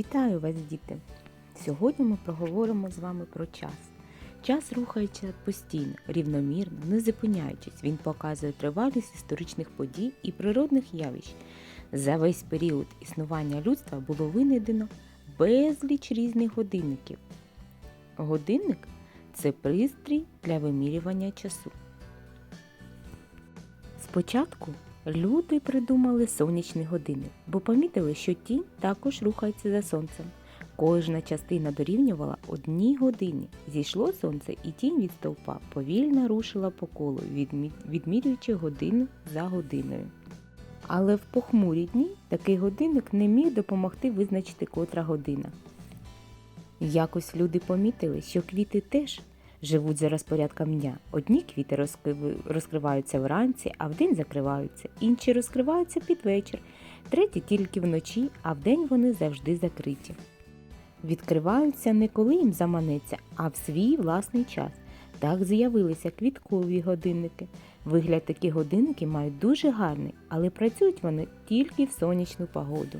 Вітаю вас, діти! Сьогодні ми проговоримо з вами про час. Час рухається постійно, рівномірно, не зупиняючись. Він показує тривалість історичних подій і природних явищ. За весь період існування людства було винайдено безліч різних годинників. Годинник це пристрій для вимірювання часу. Спочатку люди придумали сонячний годинник, бо помітили, що тінь також рухається за сонцем. Кожна частина дорівнювала одній годині. Зійшло сонце, і тінь від стовпа повільно рушила по колу, відмірюючи годину за годиною. Але в похмурі дні такий годинник не міг допомогти визначити котра година. Якось люди помітили, що квіти теж живуть за розпорядком дня. Одні квіти розкриваються вранці, а вдень закриваються, інші розкриваються під вечір, треті тільки вночі, а вдень вони завжди закриті. Відкриваються не коли їм заманеться, а в свій власний час. Так з'явилися квіткові годинники. Вигляд такі годинники мають дуже гарний, але працюють вони тільки в сонячну погоду.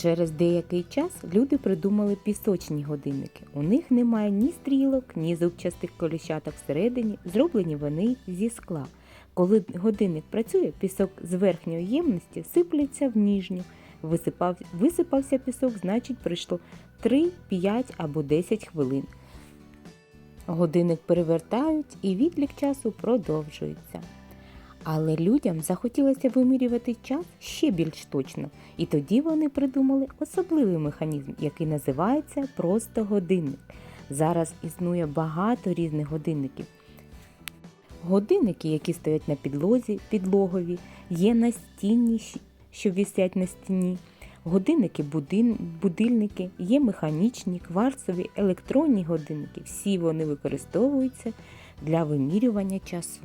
Через деякий час люди придумали пісочні годинники. У них немає ні стрілок, ні зубчастих коліщаток всередині, зроблені вони зі скла. Коли годинник працює, пісок з верхньої ємності сиплеться в ніжню. Висипав, висипався пісок, значить пройшло 3, 5 або 10 хвилин. Годинник перевертають і відлік часу продовжується. Але людям захотілося вимірювати час ще більш точно, і тоді вони придумали особливий механізм, який називається просто годинник. Зараз існує багато різних годинників. Годинники, які стоять на підлозі, підлогові, є настінні, що висять на стіні. Годинники, будин, будильники, є механічні, кварцові, електронні годинники. Всі вони використовуються для вимірювання часу.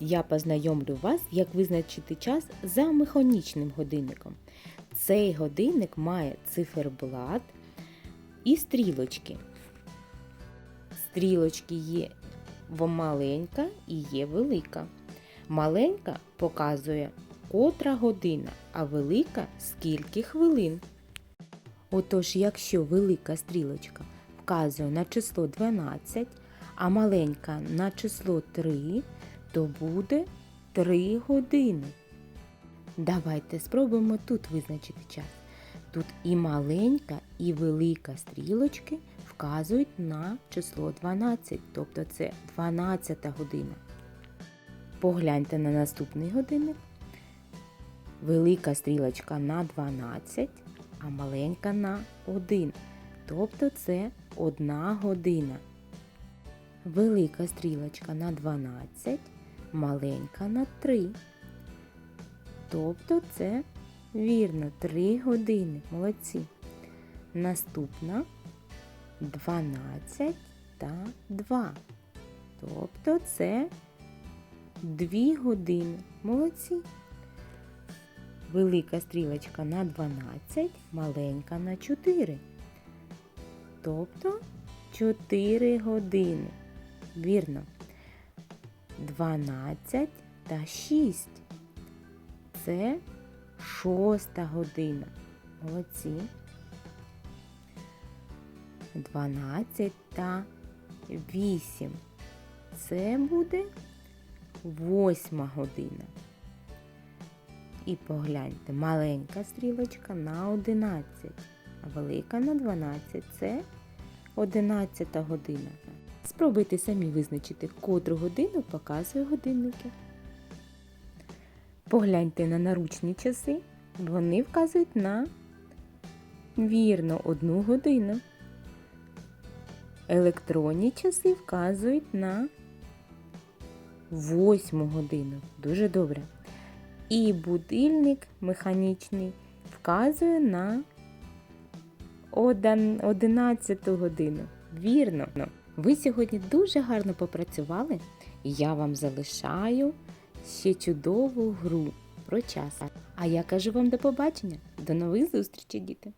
Я познайомлю вас, як визначити час за механічним годинником. Цей годинник має циферблат і стрілочки. Стрілочки є маленька і є велика. Маленька показує котра година, а велика скільки хвилин. Отож, якщо велика стрілочка вказує на число 12, а маленька на число 3, то буде 3 години. Давайте спробуємо тут визначити час. Тут і маленька, і велика стрілочки вказують на число 12, тобто це 12 година. Погляньте на наступний годинник. Велика стрілочка на 12, а маленька на 1. Тобто це 1 година. Велика стрілочка на 12, маленька на 3. Тобто це вірно 3 години. Молодці. Наступна 12 та 2. Тобто це 2 години. Молодці. Велика стрілочка на 12, маленька на 4. Тобто 4 години. Вірно. 12 та 6. Це шоста година. Молодці. 12 та 8. Це буде восьма година. І погляньте, маленька стрілочка на 11, а велика на 12. Це 11 година. Спробуйте самі визначити, котру годину показує годинники. Погляньте на наручні часи. Вони вказують на вірно одну годину. Електронні часи вказують на восьму годину. Дуже добре. І будильник механічний вказує на одан- 11 годину. Вірно. Ви сьогодні дуже гарно попрацювали, і я вам залишаю ще чудову гру про час. А я кажу вам до побачення. До нових зустрічей, діти!